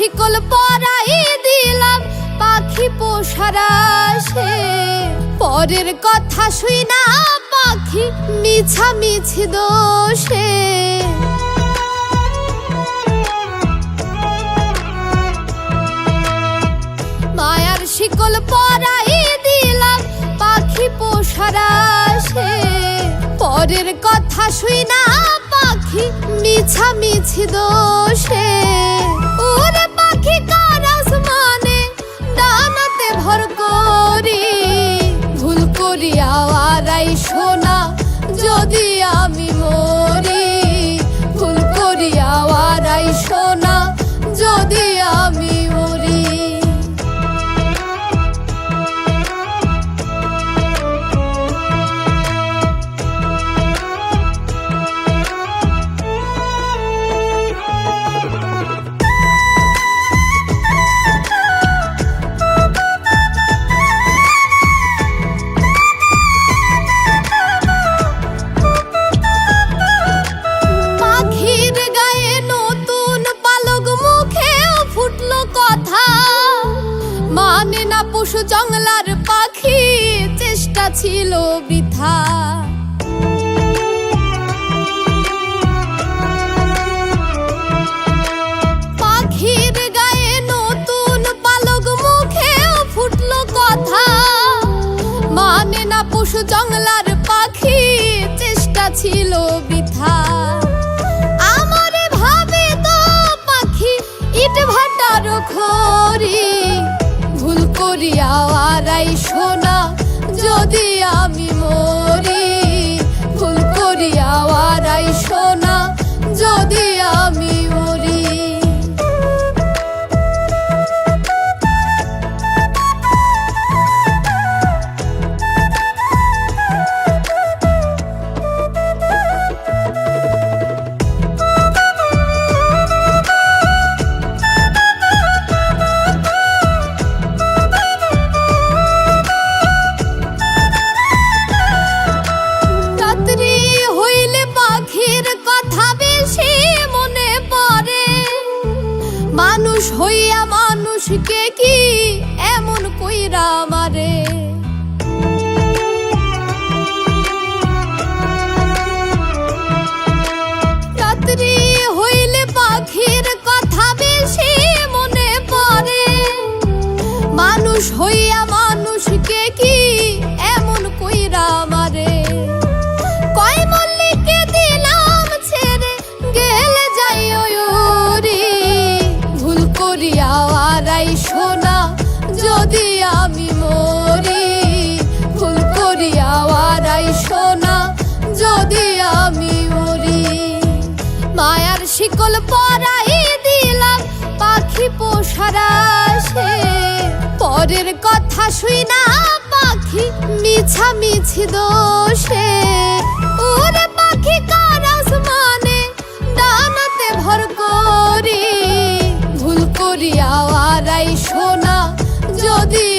শিকল পরাই দিলাম পাখি পোষারাসে পরের কথা শুই না পাখি মিছা মিছি দোষে। মায়ার শিকল পরাই দিলাম পাখি পোষারাসে পরের কথা শুই না পাখি মিছা মিছি দোষে। ওরে পাখি কারাস পশু জঙ্গলার পাখি, চেষ্টা ছিল বৃথা। পাখির নতুন পালক ফুটলো কথা। মানে না জঙ্গলার পাখি, চেষ্টা ছিল বৃথা। আমারে ভাবে তো পাখি, ইট ভাটার ভুল করিয়া আরাই সোনা যদি আমি মরি ভুল করিয়া আরাই সোনা যদি মানুষ হইয়া মানুষকে কি এমন কইরা মারে? যদি আমি মরি, ভুল করিয়া আরাই সোনা যদি আমি মরি, মায়ার শিকল পরাই দিলাম পাখি পোষার আসে পরের কথা শুই না পাখি মিছা মিছি দো যদি